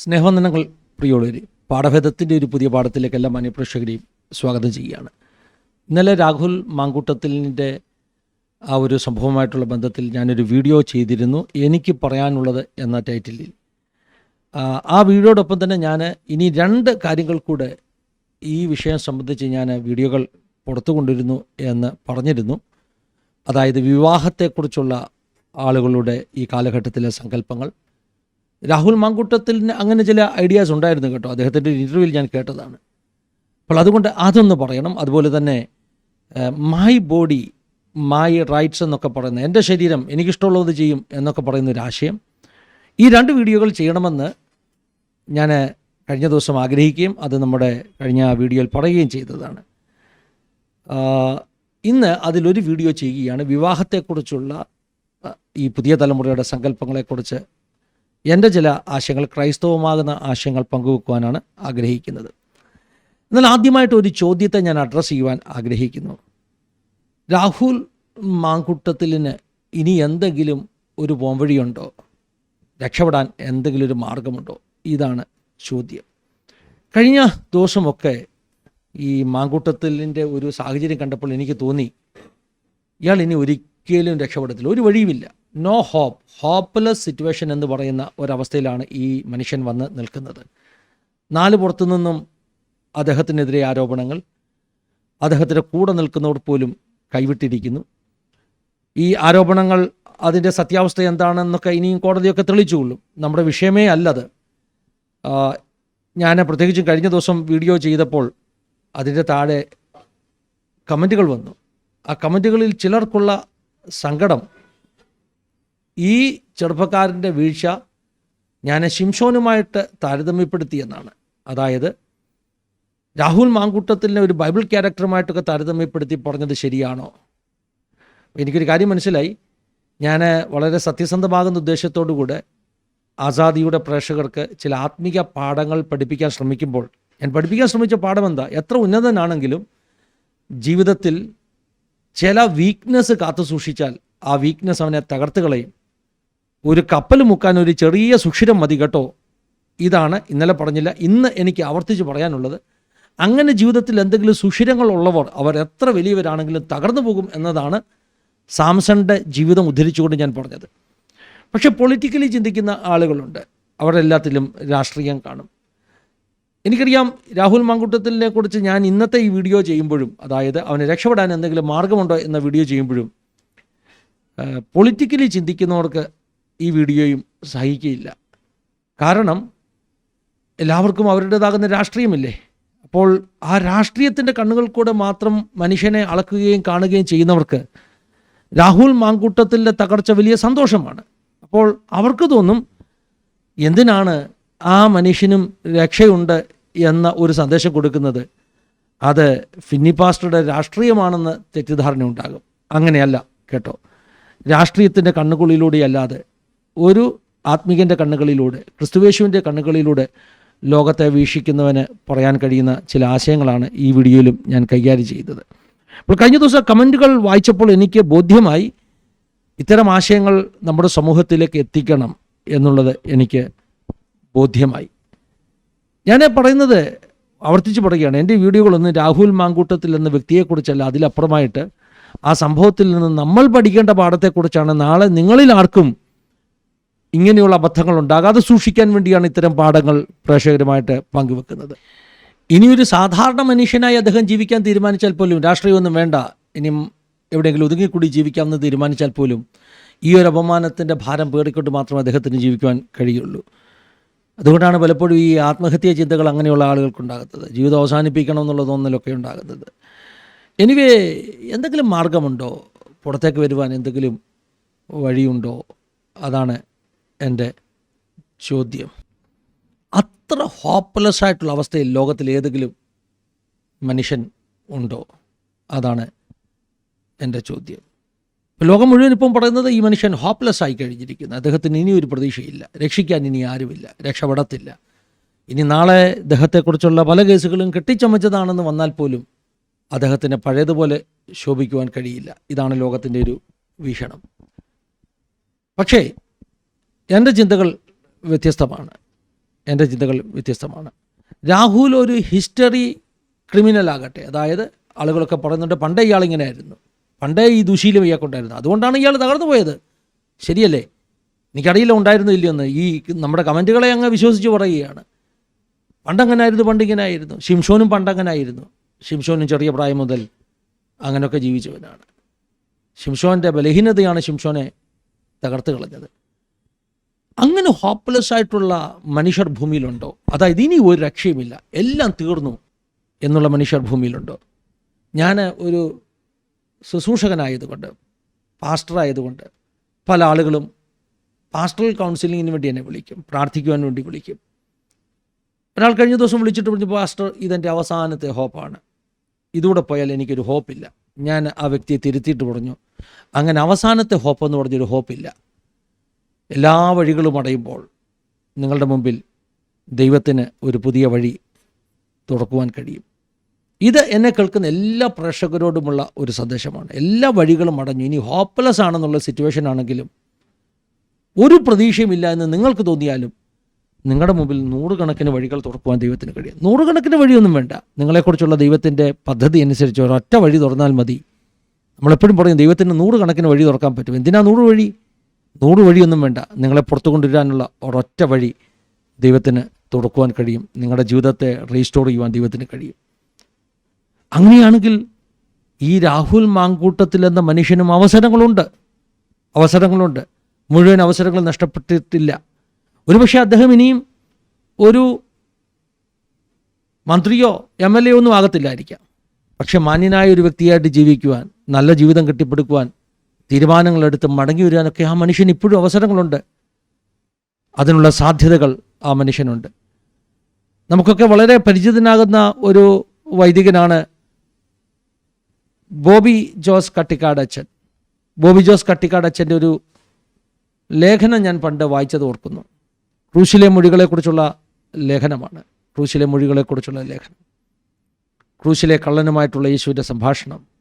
സ്നേഹവന്ദനങ്ങൾ പ്രിയോളൂരി പാഠഭേദത്തിന്റെ ഒരു പുതിയ പാഠത്തിലേക്ക് എല്ലാ മാന്യപ്രേക്ഷകരെയും സ്വാഗതം ചെയ്യുകയാണ്. ഇന്നലെ രാഹുൽ മാങ്കൂട്ടത്തിലിന്റെ ആ ഒരു സംഭവമായിട്ടുള്ള ബന്ധത്തിൽ ഞാനൊരു വീഡിയോ ചെയ്തിരുന്നു. എനിക്ക് പറയാനുള്ളത് എന്ന ടൈറ്റിലിൽ ആ വീഡിയോടൊപ്പം തന്നെ ഞാൻ ഇനി രണ്ട് കാര്യങ്ങൾ കൂടെ ഈ വിഷയം സംബന്ധിച്ച് ഞാൻ വീഡിയോകൾ പുറത്തു കൊണ്ടിരുന്നു എന്ന് പറഞ്ഞിരുന്നു. അതായത് വിവാഹത്തെക്കുറിച്ചുള്ള ആളുകളുടെ ഈ കാലഘട്ടത്തിലെ സങ്കല്പങ്ങൾ രാഹുൽ മാങ്കൂട്ടത്തിന് അങ്ങനെ ചില ഐഡിയാസ് ഉണ്ടായിരുന്നു കേട്ടോ. അദ്ദേഹത്തിന്റെ ഇന്റർവ്യൂവിൽ ഞാൻ കേട്ടതാണ്. അപ്പോൾ അതുകൊണ്ട് അതൊന്ന് പറയണം. അതുപോലെ തന്നെ മൈ ബോഡി മൈ റൈറ്റ്സ് എന്നൊക്കെ പറയുന്ന എന്റെ ശരീരം എനിക്കിഷ്ടമുള്ളത് ചെയ്യും എന്നൊക്കെ പറയുന്ന ഒരു ആശയം. ഈ രണ്ട് വീഡിയോകൾ ചെയ്യണമെന്ന് ഞാൻ കഴിഞ്ഞ ദിവസം ആഗ്രഹിക്കുകയും അത് നമ്മുടെ കഴിഞ്ഞ വീഡിയോയിൽ പറയുകയും ചെയ്തതാണ്. ഇന്ന് അതിലൊരു വീഡിയോ ചെയ്യുകയാണ്. വിവാഹത്തെക്കുറിച്ചുള്ള ഈ പുതിയ തലമുറയുടെ സങ്കല്പങ്ങളെക്കുറിച്ച് എന്റെ ചില ആശയങ്ങൾ ക്രൈസ്തവമാകുന്ന ആശയങ്ങൾ പങ്കുവെക്കുവാനാണ് ആഗ്രഹിക്കുന്നത്. എന്നാൽ ആദ്യമായിട്ട് ഒരു ചോദ്യത്തെ ഞാൻ അഡ്രസ്സ് ചെയ്യുവാൻ ആഗ്രഹിക്കുന്നു. രാഹുൽ മാങ്കുട്ടത്തിലിന് ഇനി എന്തെങ്കിലും ഒരു പോംവഴിയുണ്ടോ? രക്ഷപ്പെടാൻ എന്തെങ്കിലും ഒരു മാർഗമുണ്ടോ? ഇതാണ് ചോദ്യം. കഴിഞ്ഞ ദിവസമൊക്കെ ഈ മാങ്കൂട്ടത്തിലിന്റെ ഒരു സാഹചര്യം കണ്ടപ്പോൾ എനിക്ക് തോന്നി ഇയാൾ ഇനി ഒരിക്കലും രക്ഷപ്പെടത്തില്ല. ഒരു വഴിയുമില്ല. നോ ഹോപ്പ് ഹോപ്പ്ലെസ് സിറ്റുവേഷൻ എന്ന് പറയുന്ന ഒരവസ്ഥയിലാണ് ഈ മനുഷ്യൻ വന്ന് നിൽക്കുന്നത്. നാല് പുറത്തു നിന്നും അദ്ദേഹത്തിനെതിരെ ആരോപണങ്ങൾ അദ്ദേഹത്തിന്റെ കൂടെ നിൽക്കുന്നവർ പോലും കൈവിട്ടിരിക്കുന്നു. ഈ ആരോപണങ്ങൾ അതിന്റെ സത്യാവസ്ഥ എന്താണെന്നൊക്കെ ഇനിയും കോടതിയൊക്കെ തെളിയിച്ചുകൊള്ളും. നമ്മുടെ വിഷയമേ അല്ലത്. ഞാൻ പ്രത്യേകിച്ചും കഴിഞ്ഞ ദിവസം വീഡിയോ ചെയ്തപ്പോൾ അതിന്റെ താഴെ കമന്റുകൾ വന്നു. ആ കമന്റുകളിൽ ചിലർക്കുള്ള സങ്കടം ഈ ചെറുപ്പക്കാരന്റെ വീഴ്ച ഞാൻ ശിംഷോനുമായിട്ട് താരതമ്യപ്പെടുത്തി എന്നാണ് അതായത് രാഹുൽ മാങ്കൂട്ടത്തിലെ ഒരു ബൈബിൾ ക്യാരക്ടറുമായിട്ടൊക്കെ താരതമ്യപ്പെടുത്തി പറഞ്ഞത് ശരിയാണോ? എനിക്കൊരു കാര്യം മനസ്സിലായി. ഞാൻ വളരെ സത്യസന്ധമാകുന്ന ഉദ്ദേശത്തോടു കൂടെ ആസാദിയുടെ പ്രേക്ഷകർക്ക് ചില ആത്മീക പാഠങ്ങൾ പഠിപ്പിക്കാൻ ശ്രമിക്കുമ്പോൾ ഞാൻ പഠിപ്പിക്കാൻ ശ്രമിച്ച പാഠം എന്താ എത്ര ഉന്നതനാണെങ്കിലും ജീവിതത്തിൽ ചില വീക്ക്നെസ് കാത്തു സൂക്ഷിച്ചാൽ ആ വീക്ക്നെസ് അവനെ തകർത്ത് കളയും. ഒരു കപ്പൽ മുക്കാൻ ഒരു ചെറിയ സുഷിരം മതി കേട്ടോ. ഇതാണ് ഇന്നലെ പറഞ്ഞില്ല. ഇന്ന് എനിക്ക് ആവർത്തിച്ച് പറയാനുള്ളത്. അങ്ങനെ ജീവിതത്തിൽ എന്തെങ്കിലും സുഷിരങ്ങൾ ഉള്ളവർ അവർ എത്ര വലിയവരാണെങ്കിലും തകർന്നു പോകും എന്നതാണ് സാംസണിന്റെ ജീവിതം ഉദ്ധരിച്ചുകൊണ്ട് ഞാൻ പറഞ്ഞത്. പക്ഷേ പൊളിറ്റിക്കലി ചിന്തിക്കുന്ന ആളുകളുണ്ട്. അവരെല്ലാത്തിലും രാഷ്ട്രീയം കാണും. എനിക്കറിയാം രാഹുൽ മാങ്കുട്ടത്തിലിനെ കുറിച്ച് ഞാൻ ഇന്നത്തെ ഈ വീഡിയോ ചെയ്യുമ്പോഴും അതായത് അവനെ രക്ഷപ്പെടാൻ എന്തെങ്കിലും മാർഗമുണ്ടോ എന്ന വീഡിയോ ചെയ്യുമ്പോഴും പൊളിറ്റിക്കലി ചിന്തിക്കുന്നവർക്ക് ഈ വീഡിയോയും സഹിക്കുകയില്ല. കാരണം എല്ലാവർക്കും അവരുടേതാകുന്ന രാഷ്ട്രീയമില്ലേ? അപ്പോൾ ആ രാഷ്ട്രീയത്തിന്റെ കണ്ണുകൾ കൂടെ മാത്രം മനുഷ്യനെ അളക്കുകയും കാണുകയും ചെയ്യുന്നവർക്ക് രാഹുൽ മാങ്കൂട്ടത്തിന്റെ തകർച്ച വലിയ സന്തോഷമാണ്. അപ്പോൾ അവർക്ക് തോന്നും എന്തിനാണ് ആ മനുഷ്യനും രക്ഷയുണ്ട് എന്ന ഒരു സന്ദേശം കൊടുക്കുന്നത്? അത് ഫിന്നി പാസ്റ്ററുടെ രാഷ്ട്രീയമാണെന്ന് തെറ്റിദ്ധാരണ ഉണ്ടാകും അങ്ങനെയല്ല കേട്ടോ. രാഷ്ട്രീയത്തിന്റെ കണ്ണുകളിലൂടെയല്ലാതെ ഒരു ആത്മീകന്റെ കണ്ണുകളിലൂടെ ക്രിസ്തുവേശുവിന്റെ കണ്ണുകളിലൂടെ ലോകത്തെ വീക്ഷിക്കുന്നവന് പറയാൻ കഴിയുന്ന ചില ആശയങ്ങളാണ് ഈ വീഡിയോയിലും ഞാൻ കൈകാര്യം ചെയ്തത്. അപ്പോൾ കഴിഞ്ഞ ദിവസം കമന്റുകൾ വായിച്ചപ്പോൾ എനിക്ക് ബോധ്യമായി ഇത്തരം ആശയങ്ങൾ നമ്മുടെ സമൂഹത്തിലേക്ക് എത്തിക്കണം എന്നുള്ളത് എനിക്ക് ബോധ്യമായി. ഞാൻ പറയുന്നത് ആവർത്തിച്ച് പറയുകയാണ്. എന്റെ വീഡിയോകളൊന്നും രാഹുൽ മാങ്കൂട്ടത്തിൽ എന്ന വ്യക്തിയെക്കുറിച്ചല്ല അതിലപ്പുറമായിട്ട് ആ സംഭവത്തിൽ നിന്ന് നമ്മൾ പഠിക്കേണ്ട പാഠത്തെക്കുറിച്ചാണ് നാളെ നിങ്ങളിൽ ആർക്കും ഇങ്ങനെയുള്ള അബദ്ധങ്ങൾ ഉണ്ടാകാതെ സൂക്ഷിക്കാൻ വേണ്ടിയാണ് ഇത്തരം പാഠങ്ങൾ പ്രേക്ഷകരുമായിട്ട് പങ്കുവെക്കുന്നത്. ഇനിയൊരു സാധാരണ മനുഷ്യനായി അദ്ദേഹം ജീവിക്കാൻ തീരുമാനിച്ചാൽ പോലും രാഷ്ട്രീയമൊന്നും വേണ്ട. ഇനിയും എവിടെയെങ്കിലും ഒതുങ്ങിക്കൂടി ജീവിക്കാമെന്ന് തീരുമാനിച്ചാൽ പോലും ഈ ഒരു അപമാനത്തിന്റെ ഭാരം പേറിക്കൊണ്ട് മാത്രമേ അദ്ദേഹത്തിന് ജീവിക്കുവാൻ കഴിയുള്ളൂ. അതുകൊണ്ടാണ് പലപ്പോഴും ഈ ആത്മഹത്യാ ചിന്തകൾ അങ്ങനെയുള്ള ആളുകൾക്കുണ്ടാകുന്നത് ജീവിതം അവസാനിപ്പിക്കണം എന്നുള്ള തോന്നലൊക്കെ ഉണ്ടാകുന്നത്. എനിവേ എന്തെങ്കിലും മാർഗമുണ്ടോ? പുറത്തേക്ക് വരുവാൻ എന്തെങ്കിലും വഴിയുണ്ടോ? അതാണ് എന്റെ ചോദ്യം. അത്ര ഹോപ്പ്ലെസ് ആയിട്ടുള്ള അവസ്ഥയിൽ ലോകത്തിൽ ഏതെങ്കിലും മനുഷ്യൻ ഉണ്ടോ? അതാണ് എന്റെ ചോദ്യം. ലോകം മുഴുവൻ ഇപ്പം പറയുന്നത് ഈ മനുഷ്യൻ ഹോപ്പ്ലെസ് ആയി കഴിഞ്ഞിരിക്കുന്നു. അദ്ദേഹത്തിന് ഇനി ഒരു പ്രതീക്ഷയില്ല. രക്ഷിക്കാൻ ഇനി ആരുമില്ല. രക്ഷപ്പെടത്തില്ല ഇനി നാളെ അദ്ദേഹത്തെക്കുറിച്ചുള്ള പല കേസുകളും കെട്ടിച്ചമച്ചതാണെന്ന് വന്നാൽ പോലും അദ്ദേഹത്തിന് പഴയതുപോലെ ശോഭിക്കുവാൻ കഴിയില്ല. ഇതാണ് ലോകത്തിന്റെ ഒരു വീക്ഷണം. പക്ഷേ എന്റെ ചിന്തകൾ വ്യത്യസ്തമാണ്. എന്റെ ചിന്തകൾ വ്യത്യസ്തമാണ്. രാഹുൽ ഒരു ഹിസ്റ്ററി ക്രിമിനൽ ആകട്ടെ. അതായത് ആളുകളൊക്കെ പറയുന്നുണ്ട് പണ്ടേ ഇയാൾ ഇങ്ങനെ ആയിരുന്നു പണ്ടേ ഈ ദുശീലം ഇയാൾക്കുണ്ടായിരുന്നു. അതുകൊണ്ടാണ് ഇയാൾ തകർന്നു പോയത്. ശരിയല്ലേ? എനിക്കറിയില്ല ഉണ്ടായിരുന്നു ഇല്ലയെന്ന് ഈ നമ്മുടെ കമന്റുകളെ അങ്ങ് വിശ്വസിച്ച് പറയുകയാണ്. പണ്ടങ്ങനായിരുന്നു പണ്ടിങ്ങനായിരുന്നു ഷിംഷോനും പണ്ടങ്ങനായിരുന്നു ഷിംഷോനും ചെറിയ പ്രായം മുതൽ അങ്ങനെയൊക്കെ ജീവിച്ചവനാണ്. ഷിംഷോന്റെ ബലഹീനതയാണ് ഷിംഷോനെ തകർത്ത് കളഞ്ഞത്. അങ്ങനെ ഹോപ്പ്ലെസ് ആയിട്ടുള്ള മനുഷ്യർ ഭൂമിയിലുണ്ടോ? അതായത് ഇനി ഒരു രക്ഷയുമില്ല. എല്ലാം തീർന്നു എന്നുള്ള മനുഷ്യർ ഭൂമിയിലുണ്ടോ? ഞാൻ ഒരു ശുശ്രൂഷകനായതുകൊണ്ട് പാസ്റ്ററായതുകൊണ്ട് പല ആളുകളും പാസ്റ്ററൽ കൗൺസിലിങ്ങിന് വേണ്ടി എന്നെ വിളിക്കും പ്രാർത്ഥിക്കുവാൻ വേണ്ടി വിളിക്കും. ഒരാൾ കഴിഞ്ഞ ദിവസം വിളിച്ചിട്ട് പറഞ്ഞു പാസ്റ്റർ ഇതെന്റെ അവസാനത്തെ ഹോപ്പാണ്. ഇതൂടെ പോയാൽ എനിക്കൊരു ഹോപ്പില്ല. ഞാൻ ആ വ്യക്തിയെ തിരുത്തിയിട്ട് പറഞ്ഞു അങ്ങനെ അവസാനത്തെ ഹോപ്പ് എന്ന് പറഞ്ഞൊരു ഹോപ്പില്ല. എല്ലാ വഴികളും അടയുമ്പോൾ നിങ്ങളുടെ മുമ്പിൽ ദൈവത്തിന് ഒരു പുതിയ വഴി തുറക്കുവാൻ കഴിയും. ഇത് എന്നെ കേൾക്കുന്ന എല്ലാ പ്രേക്ഷകരോടുമുള്ള ഒരു സന്ദേശമാണ്. എല്ലാ വഴികളും അടഞ്ഞു. ഇനി ഹോപ്പ്ലെസ് ആണെന്നുള്ള സിറ്റുവേഷൻ ആണെങ്കിലും ഒരു പ്രതീക്ഷയുമില്ല എന്ന് നിങ്ങൾക്ക് തോന്നിയാലും നിങ്ങളുടെ മുമ്പിൽ നൂറുകണക്കിന് വഴികൾ തുറക്കുവാൻ ദൈവത്തിന് കഴിയും. നൂറുകണക്കിന് വഴിയൊന്നും വേണ്ട. നിങ്ങളെക്കുറിച്ചുള്ള ദൈവത്തിന്റെ പദ്ധതി അനുസരിച്ച് ഒരൊറ്റ വഴി തുറന്നാൽ മതി. നമ്മളെപ്പോഴും പറയും ദൈവത്തിന് നൂറുകണക്കിന് വഴി തുറക്കാൻ പറ്റും. എന്തിനാ നൂറ് വഴി? നൂറ് വഴിയൊന്നും വേണ്ട. നിങ്ങളെ പുറത്തു കൊണ്ടുവരാനുള്ള ഒരൊറ്റ വഴി ദൈവത്തിന് തുറക്കുവാൻ കഴിയും. നിങ്ങളുടെ ജീവിതത്തെ റീസ്റ്റോർ ചെയ്യുവാൻ ദൈവത്തിന് കഴിയും. അങ്ങനെയാണെങ്കിൽ ഈ രാഹുൽ മാങ്കൂട്ടത്തിൽ എന്ന മനുഷ്യനും അവസരങ്ങളുണ്ട്. അവസരങ്ങളുണ്ട്. മുഴുവൻ അവസരങ്ങൾ നഷ്ടപ്പെട്ടിട്ടില്ല. ഒരുപക്ഷെ അദ്ദേഹം ഇനിയും ഒരു മന്ത്രിയോ എം എൽ എ ഒന്നും ആകത്തില്ലായിരിക്കാം. പക്ഷെ മാന്യനായ ഒരു വ്യക്തിയായിട്ട് ജീവിക്കുവാൻ നല്ല ജീവിതം കെട്ടിപ്പടുക്കുവാൻ തീരുമാനങ്ങളെടുത്ത് മടങ്ങി വരാനൊക്കെ ആ മനുഷ്യന് ഇപ്പോഴും അവസരങ്ങളുണ്ട്. അതിനുള്ള സാധ്യതകൾ ആ മനുഷ്യനുണ്ട്. നമുക്കൊക്കെ വളരെ പരിചിതനാകുന്ന ഒരു വൈദികനാണ് ബോബി ജോസ് കട്ടിക്കാട് അച്ഛൻ ബോബി ജോസ് കട്ടിക്കാട് അച്ഛന്റെ ഒരു ലേഖനം ഞാൻ പണ്ട് വായിച്ചത് ഓർക്കുന്നു. ക്രൂശിലെ മൊഴികളെക്കുറിച്ചുള്ള ലേഖനമാണ്. ക്രൂശിലെ മൊഴികളെക്കുറിച്ചുള്ള ലേഖനം. ക്രൂശിലെ കള്ളനുമായിട്ടുള്ള യേശുവിന്റെ സംഭാഷണം.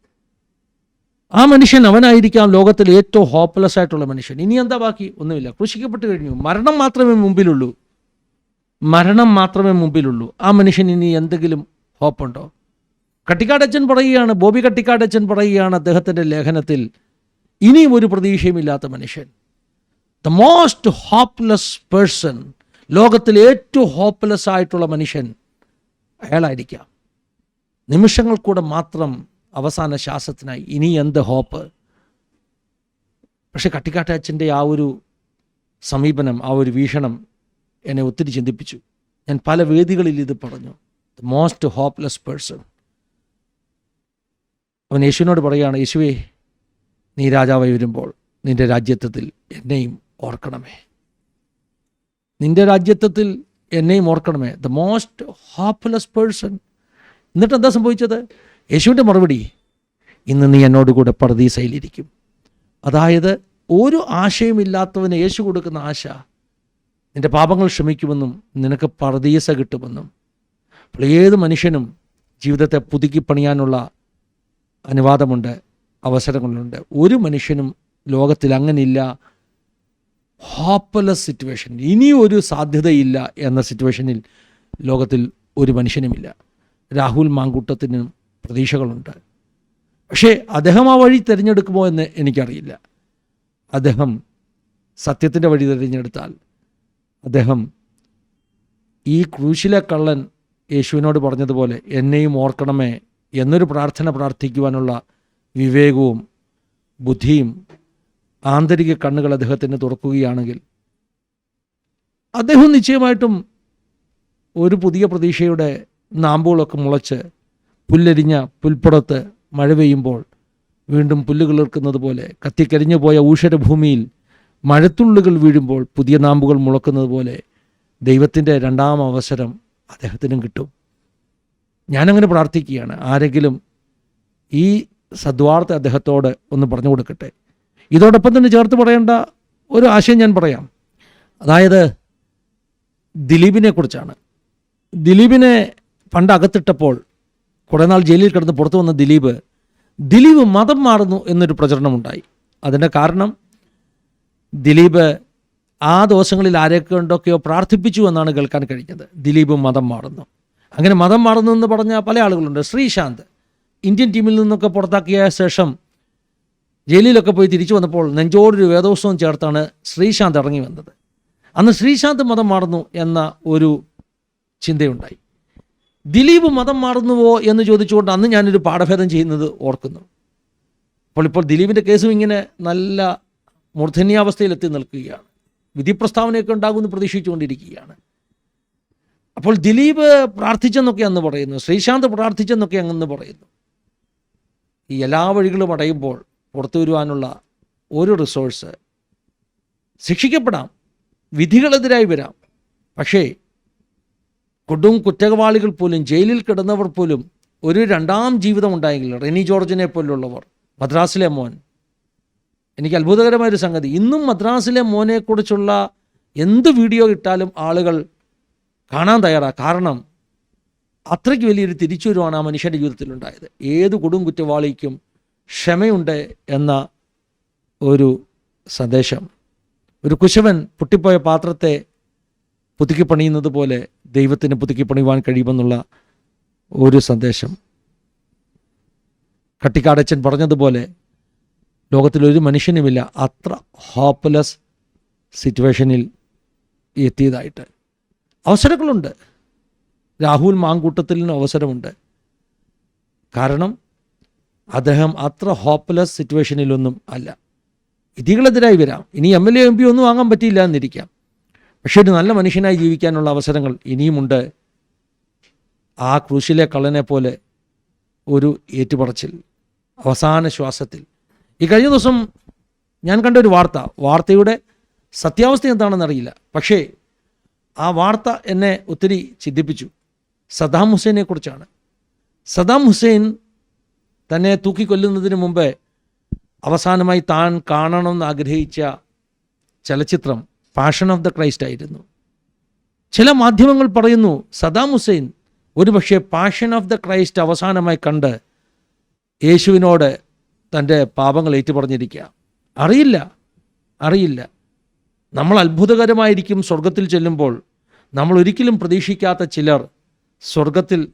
ആ മനുഷ്യൻ അവനായിരിക്കാം ലോകത്തിലെ ഏറ്റവും ഹോപ്പ്ലെസ് ആയിട്ടുള്ള മനുഷ്യൻ. ഇനി എന്താ ബാക്കി? ഒന്നുമില്ല. ക്രൂശിക്കപ്പെട്ട് കഴിഞ്ഞു. മരണം മാത്രമേ മുമ്പിലുള്ളൂ. മരണം മാത്രമേ മുമ്പിലുള്ളൂ. ആ മനുഷ്യൻ ഇനി എന്തെങ്കിലും ഹോപ്പുണ്ടോ കട്ടിക്കാടച്ചൻ പറയുകയാണ് ബോബി കട്ടിക്കാടച്ചൻ പറയുകയാണ് അദ്ദേഹത്തിന്റെ ലേഖനത്തിൽ ഇനിയും ഒരു പ്രതീക്ഷയുമില്ലാത്ത മനുഷ്യൻ. ദ മോസ്റ്റ് ഹോപ്പ്ലെസ് പേഴ്സൺ ലോകത്തിലെ ഏറ്റവും ഹോപ്പ്ലെസ് ആയിട്ടുള്ള മനുഷ്യൻ അയാളായിരിക്കാം. നിമിഷങ്ങൾ കൂടെ മാത്രം അവസാന ശ്വാസത്തിനായി. ഇനി എന്ത് ഹോപ്പ്? പക്ഷെ കട്ടിക്കാട്ടച്ചന്റെ ആ ഒരു സമീപനം ആ ഒരു വീക്ഷണം എന്നെ ഒത്തിരി ചിന്തിപ്പിച്ചു. ഞാൻ പല വേദികളിൽ ഇത് പറഞ്ഞു. ദ മോസ്റ്റ് ഹോപ്പ്ലെസ് പേഴ്സൺ അവൻ യേശുവിനോട് പറയുകയാണ് യേശുവേ നീ രാജാവായി വരുമ്പോൾ നിന്റെ രാജ്യത്വത്തിൽ എന്നെയും ഓർക്കണമേ. നിന്റെ രാജ്യത്വത്തിൽ എന്നെയും ഓർക്കണമേ. ദ മോസ്റ്റ് ഹോപ്പ്ലെസ് പേഴ്സൺ എന്നിട്ട് എന്താ സംഭവിച്ചത്? യേശുവിന്റെ മറുപടി ഇന്ന് നീ എന്നോടുകൂടെ പർദീസയിലിരിക്കും. അതായത് ഒരു ആശയമില്ലാത്തവന് യേശു കൊടുക്കുന്ന ആശ നിന്റെ പാപങ്ങൾ ക്ഷമിക്കുമെന്നും നിനക്ക് പർദീസ കിട്ടുമെന്നും. അപ്പോൾ ഏത് മനുഷ്യനും ജീവിതത്തെ പുതുക്കി പണിയാനുള്ള അനുവാദമുണ്ട് അവസരങ്ങളുണ്ട്. ഒരു മനുഷ്യനും ലോകത്തിൽ അങ്ങനെയില്ല ഹോപ്പ്ലെസ് സിറ്റുവേഷൻ ഇനിയൊരു സാധ്യതയില്ല എന്ന സിറ്റുവേഷനിൽ ലോകത്തിൽ ഒരു മനുഷ്യനുമില്ല. രാഹുൽ മാങ്കൂട്ടത്തിനും പ്രതീക്ഷകളുണ്ട്. പക്ഷേ അദ്ദേഹം ആ വഴി തിരഞ്ഞെടുക്കുമോ എന്ന് എനിക്കറിയില്ല. അദ്ദേഹം സത്യത്തിന്റെ വഴി തിരഞ്ഞെടുത്താൽ അദ്ദേഹം ഈ ക്രൂശിലെ കള്ളൻ യേശുവിനോട് പറഞ്ഞതുപോലെ എന്നെയും ഓർക്കണമേ എന്നൊരു പ്രാർത്ഥന പ്രാർത്ഥിക്കുവാനുള്ള വിവേകവും ബുദ്ധിയും ആന്തരിക കണ്ണുകൾ അദ്ദേഹത്തിന് തുറക്കുകയാണെങ്കിൽ അദ്ദേഹം നിശ്ചയമായിട്ടും ഒരു പുതിയ പ്രതീക്ഷയുടെ നാമ്പുകളൊക്കെ മുളച്ച് പുല്ലരിഞ്ഞ പുൽപ്പുറത്ത് മഴ പെയ്യുമ്പോൾ വീണ്ടും പുല്ലുകൾ കിളിർക്കുന്നത് പോലെ കത്തിക്കരിഞ്ഞു പോയ ഊഷരഭൂമിയിൽ മഴത്തുള്ളുകൾ വീഴുമ്പോൾ പുതിയ നാമ്പുകൾ മുളക്കുന്നത് പോലെ ദൈവത്തിന്റെ രണ്ടാം അവസരം അദ്ദേഹത്തിനും കിട്ടും. ഞാനങ്ങനെ പ്രാർത്ഥിക്കുകയാണ്. ആരെങ്കിലും ഈ സദ്വാർത്ത അദ്ദേഹത്തോട് ഒന്ന് പറഞ്ഞു കൊടുക്കട്ടെ. ഇതോടൊപ്പം തന്നെ ചേർത്ത് പറയേണ്ട ഒരു ആശയം ഞാൻ പറയാം. അതായത് ദിലീപിനെ കുറിച്ചാണ്. ദിലീപിനെ പണ്ട് അകത്തിട്ടപ്പോൾ കുറേ നാൾ ജയിലിൽ കിടന്ന് പുറത്തു വന്ന ദിലീപ് ദിലീപ് മതം മാറുന്നു എന്നൊരു പ്രചരണമുണ്ടായി. അതിന്റെ കാരണം ദിലീപ് ആ ദിവസങ്ങളിൽ ആരെയൊക്കെ ഉണ്ടൊക്കെയോ പ്രാർത്ഥിപ്പിച്ചു എന്നാണ് കേൾക്കാൻ കഴിഞ്ഞത്. ദിലീപ് മതം മാറുന്നു. അങ്ങനെ മതം മാറുന്നു എന്ന് പറഞ്ഞ പല ആളുകളുണ്ട്. ശ്രീശാന്ത് ഇന്ത്യൻ ടീമിൽ നിന്നൊക്കെ പുറത്താക്കിയ ശേഷം ജയിലിലൊക്കെ പോയി തിരിച്ചു വന്നപ്പോൾ നെഞ്ചോടൊരു വേദോത്സവം ചേർത്താണ് ശ്രീശാന്ത് ഇറങ്ങി വന്നത്. അന്ന് ശ്രീശാന്ത് മതം മാറുന്നു എന്ന ഒരു ചിന്തയുണ്ടായി. ദിലീപ് മതം മാറുന്നുവോ എന്ന് ചോദിച്ചുകൊണ്ട് അന്ന് ഞാനൊരു പാഠഭേദം ചെയ്യുന്നത് ഓർക്കുന്നു. അപ്പോൾ ഇപ്പോൾ ദിലീപിന്റെ കേസും ഇങ്ങനെ നല്ല മൂർധന്യാവസ്ഥയിലെത്തി നിൽക്കുകയാണ്. വിധി പ്രസ്താവനയൊക്കെ ഉണ്ടാകുമെന്ന് പ്രതീക്ഷിച്ചുകൊണ്ടിരിക്കുകയാണ്. അപ്പോൾ ദിലീപ് പ്രാർത്ഥിച്ചെന്നൊക്കെ അന്ന് പറയുന്നു. ശ്രീശാന്ത് പ്രാർത്ഥിച്ചെന്നൊക്കെ അങ്ങെന്ന് പറയുന്നു. ഈ എല്ലാ വഴികളും അടയുമ്പോൾ പുറത്തു വരുവാനുള്ള ഒരു റിസോഴ്സ് ശിക്ഷിക്കപ്പെടാം. വിധികളെതിരായി വരാം. പക്ഷേ കൊടും കുറ്റവാളികൾ പോലും ജയിലിൽ കിടന്നവർ പോലും ഒരു രണ്ടാം ജീവിതം ഉണ്ടായെങ്കിൽ റെനി ജോർജിനെ പോലുള്ളവർ മദ്രാസിലെ മോൻ. എനിക്ക് അത്ഭുതകരമായൊരു സംഗതി. ഇന്നും മദ്രാസിലെ മോനെക്കുറിച്ചുള്ള എന്ത് വീഡിയോ ഇട്ടാലും ആളുകൾ കാണാൻ തയ്യാറാണ് കാരണം അത്രയ്ക്ക് വലിയൊരു തിരിച്ചുവരവാണ് ആ മനുഷ്യന്റെ ജീവിതത്തിലുണ്ടായത്. ഏത് കൊടും കുറ്റവാളിക്കും ക്ഷമയുണ്ട് എന്ന ഒരു സന്ദേശം. ഒരു കുശവൻ പൊട്ടിപ്പോയ പാത്രത്തെ പുതുക്കി പണിയുന്നത് പോലെ ദൈവത്തിന് പുതുക്കി പണിയുവാൻ കഴിയുമെന്നുള്ള ഒരു സന്ദേശം. കട്ടിക്കാടച്ചൻ പറഞ്ഞതുപോലെ ലോകത്തിൽ ഒരു മനുഷ്യനുമില്ല. അത്ര ഹോപ്പ്ലെസ് സിറ്റുവേഷനിൽ എത്തിയതായിട്ട്. അവസരങ്ങളുണ്ട്. രാഹുൽ മാങ്കൂട്ടത്തിന് അവസരമുണ്ട്. കാരണം അദ്ദേഹം അത്ര ഹോപ്പ്ലെസ് സിറ്റുവേഷനിലൊന്നും അല്ല. വിധികളെതിരായി വരാം. ഇനി M L A M P ഒന്നും വാങ്ങാൻ പറ്റിയില്ല എന്നിരിക്കാം. പക്ഷേ ഒരു നല്ല മനുഷ്യനായി ജീവിക്കാനുള്ള അവസരങ്ങൾ ഇനിയുമുണ്ട്. ആ ക്രൂശിലെ കള്ളനെ പോലെ ഒരു ഏറ്റുപറച്ചിൽ അവസാന ശ്വാസത്തിൽ. ഈ കഴിഞ്ഞ ദിവസം ഞാൻ കണ്ട ഒരു വാർത്ത. വാർത്തയുടെ സത്യാവസ്ഥ എന്താണെന്ന് അറിയില്ല. പക്ഷേ ആ വാർത്ത എന്നെ ഒത്തിരി ചിന്തിപ്പിച്ചു. സദാം ഹുസൈനെ കുറിച്ചാണ്. സദാം ഹുസൈൻ തന്നെ തൂക്കിക്കൊല്ലുന്നതിന് മുമ്പേ അവസാനമായി താൻ കാണണമെന്ന് ആഗ്രഹിച്ച ചലച്ചിത്രം പാഷൻ ഓഫ് ദ ക്രൈസ്റ്റ് ആയിരുന്നു. ചില മാധ്യമങ്ങൾ പറയുന്നു സദാം ഹുസൈൻ ഒരുപക്ഷെ പാഷൻ ഓഫ് ദ ക്രൈസ്റ്റ് അവസാനമായി കണ്ട് യേശുവിനോട് തന്റെ പാപങ്ങൾ ഏറ്റുപറഞ്ഞിരിക്കുക. അറിയില്ല അറിയില്ല. നമ്മൾ അത്ഭുതകരമായിരിക്കും സ്വർഗത്തിൽ ചെല്ലുമ്പോൾ. നമ്മൾ ഒരിക്കലും പ്രതീക്ഷിക്കാത്ത ചിലർ സ്വർഗത്തിൽ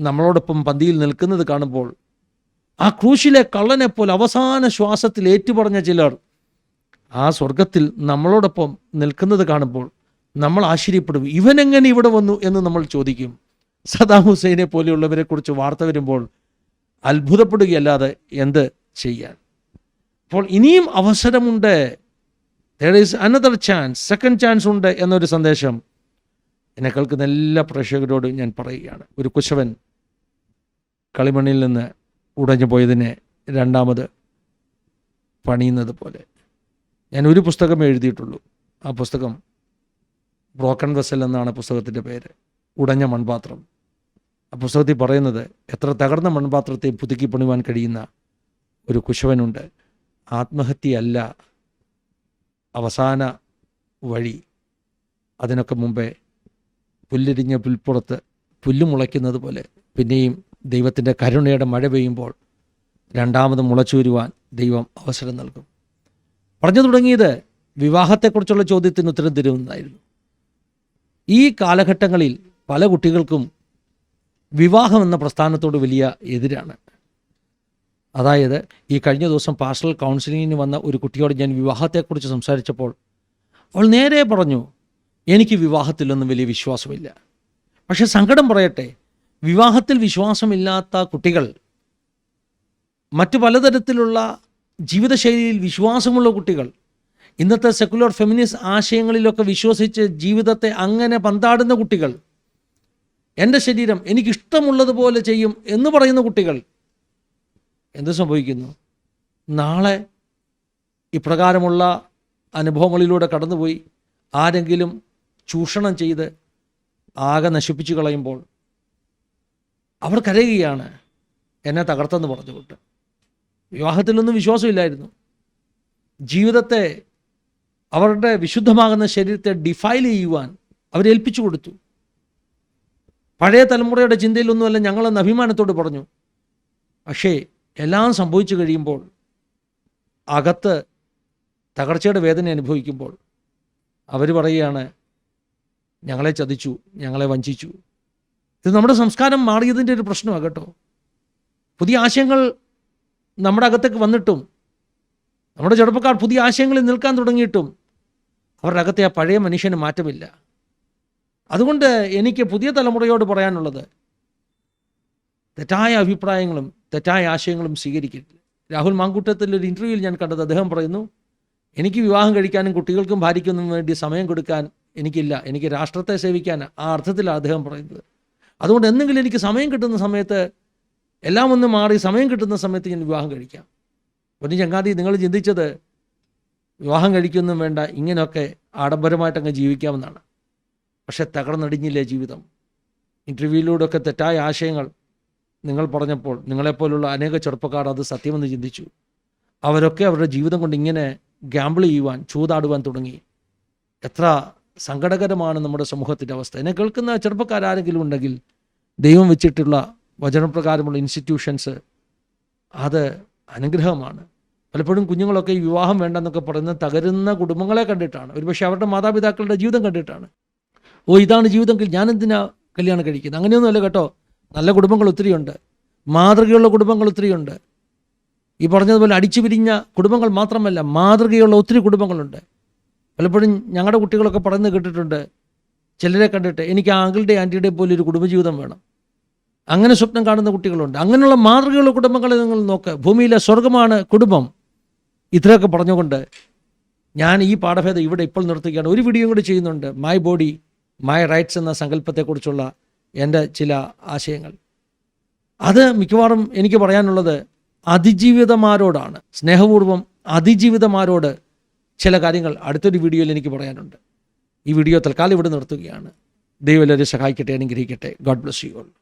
നമ്മളോടൊപ്പം പന്തിയിൽ നിൽക്കുന്നത് കാണുമ്പോൾ. ആ ക്രൂശിലെ കള്ളനെപ്പോലെ അവസാന ശ്വാസത്തിൽ ഏറ്റുപറഞ്ഞ ചിലർ ആ സ്വർഗത്തിൽ നമ്മളോടൊപ്പം നിൽക്കുന്നത് കാണുമ്പോൾ നമ്മൾ ആശ്ചര്യപ്പെടും ഇവനെങ്ങനെ ഇവിടെ വന്നു? എന്ന് നമ്മൾ ചോദിക്കും. സദാം ഹുസൈനെ പോലെയുള്ളവരെ കുറിച്ച് വാർത്ത വരുമ്പോൾ അത്ഭുതപ്പെടുകയല്ലാതെ എന്ത് ചെയ്യാൻ? അപ്പോൾ ഇനിയും അവസരമുണ്ട്. There is another chance second chance ഉണ്ട് എന്നൊരു സന്ദേശം എന്നെ കേൾക്കുന്ന എല്ലാ പ്രേക്ഷകരോടും ഞാൻ പറയുകയാണ്. ഒരു കുശവൻ കളിമണ്ണിൽ നിന്ന് ഉടഞ്ഞു പോയതിനെ രണ്ടാമത് പണിയുന്നത് പോലെ. ഞാൻ ഒരു പുസ്തകം എഴുതിയിട്ടുള്ളൂ. ആ പുസ്തകം ബ്രോക്കൺ വെസൽ എന്നാണ് പുസ്തകത്തിന്റെ പേര്. ഉടഞ്ഞ മൺപാത്രം. ആ പുസ്തകത്തിൽ പറയുന്നത് എത്ര തകർന്ന മൺപാത്രത്തെ പുതുക്കി പണിവാൻ കഴിയുന്ന ഒരു കുശവനുണ്ട്. ആത്മഹത്യയല്ല അവസാന വഴി. അതിനൊക്കെ മുമ്പേ പുല്ലിരിഞ്ഞ പുൽപ്പുറത്ത് പുല്ല് മുളയ്ക്കുന്നത് പോലെ പിന്നെയും ദൈവത്തിന്റെ കരുണയുടെ മഴ പെയ്യുമ്പോൾ രണ്ടാമത് മുളച്ചു വരുവാൻ ദൈവം അവസരം നൽകും. പറഞ്ഞു തുടങ്ങിയത് വിവാഹത്തെക്കുറിച്ചുള്ള ചോദ്യത്തിന് ഉത്തരം തരുന്നതായിരുന്നു. ഈ കാലഘട്ടങ്ങളിൽ പല കുട്ടികൾക്കും വിവാഹം എന്ന പ്രസ്ഥാനത്തോട് വലിയ എതിരാണ്. അതായത് ഈ കഴിഞ്ഞ ദിവസം പാസ്റ്റൽ കൗൺസിലിങ്ങിന് വന്ന ഒരു കുട്ടിയോട് ഞാൻ വിവാഹത്തെക്കുറിച്ച് സംസാരിച്ചപ്പോൾ അവൾ നേരെ പറഞ്ഞു എനിക്ക് വിവാഹത്തിലൊന്നും വലിയ വിശ്വാസമില്ല. പക്ഷെ സങ്കടം പറയട്ടെ വിവാഹത്തിൽ വിശ്വാസമില്ലാത്ത കുട്ടികൾ മറ്റു പലതരത്തിലുള്ള ജീവിതശൈലിയിൽ വിശ്വാസമുള്ള കുട്ടികൾ ഇന്നത്തെ സെക്കുലർ ഫെമിനിസ്റ്റ് ആശയങ്ങളിലൊക്കെ വിശ്വസിച്ച് ജീവിതത്തെ അങ്ങനെ പന്താടുന്ന കുട്ടികൾ എന്റെ ശരീരം എനിക്കിഷ്ടമുള്ളതുപോലെ ചെയ്യും എന്ന് പറയുന്ന കുട്ടികൾ എന്ത് സംഭവിക്കുന്നു? നാളെ ഇപ്രകാരമുള്ള അനുഭവങ്ങളിലൂടെ കടന്നുപോയി ആരെങ്കിലും ചൂഷണം ചെയ്ത് ആകെ നശിപ്പിച്ചു കളയുമ്പോൾ അവർ കരയുകയാണ് എന്നെ തകർത്തെന്ന് പറഞ്ഞുകൊണ്ട്. വിവാഹത്തിലൊന്നും വിശ്വാസമില്ലായിരുന്നു. ജീവിതത്തെ അവരുടെ വിശുദ്ധമാകുന്ന ശരീരത്തെ ഡിഫൈൽ ചെയ്യുവാൻ അവരേൽപ്പിച്ചു കൊടുത്തു. പഴയ തലമുറയുടെ ചിന്തയിലൊന്നുമല്ല ഞങ്ങളെന്ന് അഭിമാനത്തോട് പറഞ്ഞു. പക്ഷേ എല്ലാം സംഭവിച്ചു കഴിയുമ്പോൾ അകത്ത് തകർച്ചയുടെ വേദന അനുഭവിക്കുമ്പോൾ അവർ പറയുകയാണ് ഞങ്ങളെ ചതിച്ചു ഞങ്ങളെ വഞ്ചിച്ചു. ഇത് നമ്മുടെ സംസ്കാരം മാറിയതിന്റെ ഒരു പ്രശ്നമാണ് കേട്ടോ. പുതിയ ആശയങ്ങൾ നമ്മുടെ അകത്തേക്ക് വന്നിട്ടും നമ്മുടെ ചെറുപ്പക്കാർ പുതിയ ആശയങ്ങളിൽ നിൽക്കാൻ തുടങ്ങിയിട്ടും അവരുടെ അകത്തെ ആ പഴയ മനുഷ്യന് മാറ്റമില്ല. അതുകൊണ്ട് എനിക്ക് പുതിയ തലമുറയോട് പറയാനുള്ളത് തെറ്റായ അഭിപ്രായങ്ങളും തെറ്റായ ആശയങ്ങളും സ്വീകരിക്കരുത്. രാഹുൽ മാങ്കൂട്ടത്തിൽ ഒരു ഇന്റർവ്യൂവിൽ ഞാൻ കണ്ടത് അദ്ദേഹം പറയുന്നു എനിക്ക് വിവാഹം കഴിക്കാനും കുട്ടികൾക്കും ഭാര്യയ്ക്കൊന്നും വേണ്ടി സമയം കൊടുക്കാൻ എനിക്കില്ല. എനിക്ക് രാഷ്ട്രത്തെ സേവിക്കാൻ ആ അർത്ഥത്തിലാണ് അദ്ദേഹം പറയുന്നത്. അതുകൊണ്ട് എന്തെങ്കിലും എനിക്ക് സമയം കിട്ടുന്ന സമയത്ത് എല്ലാം ഒന്ന് മാറി സമയം കിട്ടുന്ന സമയത്ത് ഞാൻ വിവാഹം കഴിക്കാം. ഒരു ചങ്ങാതി നിങ്ങൾ ചിന്തിച്ചത് വിവാഹം കഴിക്കൊന്നും വേണ്ട ഇങ്ങനെയൊക്കെ ആഡംബരമായിട്ടങ്ങ് ജീവിക്കാമെന്നാണ്. പക്ഷെ തകർന്നടിഞ്ഞില്ലേ ജീവിതം? ഇന്റർവ്യൂവിലൂടെയൊക്കെ തെറ്റായ ആശയങ്ങൾ നിങ്ങൾ പറഞ്ഞപ്പോൾ നിങ്ങളെപ്പോലുള്ള അനേക ചെറുപ്പക്കാർ അത് സത്യമെന്ന് ചിന്തിച്ചു. അവരൊക്കെ അവരുടെ ജീവിതം കൊണ്ട് ഇങ്ങനെ ഗ്യാമ്പിൾ ചെയ്യുവാൻ ചൂതാടുവാൻ തുടങ്ങി. എത്ര സങ്കടകരമാണ് നമ്മുടെ സമൂഹത്തിന്റെ അവസ്ഥ. എന്നെ കേൾക്കുന്ന ചെറുപ്പക്കാരെങ്കിലും ഉണ്ടെങ്കിൽ ദൈവം വെച്ചിട്ടുള്ള വചനപ്രകാരമുള്ള ഇൻസ്റ്റിറ്റ്യൂഷൻസ് അത് അനുഗ്രഹമാണ്. പലപ്പോഴും കുഞ്ഞുങ്ങളൊക്കെ ഈ വിവാഹം വേണ്ടെന്നൊക്കെ പറയുന്ന തകരുന്ന കുടുംബങ്ങളെ കണ്ടിട്ടാണ്. ഒരുപക്ഷെ അവരുടെ മാതാപിതാക്കളുടെ ജീവിതം കണ്ടിട്ടാണ്. ഓ ഇതാണ് ജീവിതമെങ്കിൽ ഞാൻ എന്തിനാ കല്യാണം കഴിക്കുന്നത്? അങ്ങനെയൊന്നുമല്ല കേട്ടോ. നല്ല കുടുംബങ്ങൾ ഒത്തിരിയുണ്ട്. മാതൃകയുള്ള കുടുംബങ്ങൾ ഒത്തിരിയുണ്ട്. ഈ പറഞ്ഞതുപോലെ അടിച്ചു പിരിഞ്ഞ കുടുംബങ്ങൾ മാത്രമല്ല മാതൃകയുള്ള ഒത്തിരി കുടുംബങ്ങളുണ്ട്. പലപ്പോഴും ഞങ്ങളുടെ കുട്ടികളൊക്കെ പറയുന്നത് കേട്ടിട്ടുണ്ട് ചിലരെ കണ്ടിട്ട് എനിക്ക് ആ അങ്കിളുടെ ആന്റിയുടെ പോലെ ഒരു കുടുംബജീവിതം വേണം. അങ്ങനെ സ്വപ്നം കാണുന്ന കുട്ടികളുണ്ട്. അങ്ങനെയുള്ള മാതൃകയുള്ള കുടുംബങ്ങളെ നിങ്ങൾ നോക്ക്. ഭൂമിയിലെ സ്വർഗമാണ് കുടുംബം. ഇത്രയൊക്കെ പറഞ്ഞുകൊണ്ട് ഞാൻ ഈ പാഠഭേദം ഇവിടെ ഇപ്പോൾ നിർത്തുകയാണ്. ഒരു വീഡിയോ കൂടി ചെയ്യുന്നുണ്ട്. മൈ ബോഡി മൈ റൈറ്റ്സ് എന്ന സങ്കല്പത്തെക്കുറിച്ചുള്ള എന്റെ ചില ആശയങ്ങൾ. അത് മിക്കവാറും എനിക്ക് പറയാനുള്ളത് അതിജീവിതമാരോടാണ്. സ്നേഹപൂർവം അതിജീവിതമാരോട് ചില കാര്യങ്ങൾ അടുത്തൊരു വീഡിയോയിൽ എനിക്ക് പറയാനുണ്ട്. ഈ വീഡിയോ തൽക്കാലം ഇവിടെ നിർത്തുകയാണ്. ദൈവം എല്ലാവരെയും സഹായിക്കട്ടെ അനുഗ്രഹിക്കട്ടെ. God bless you all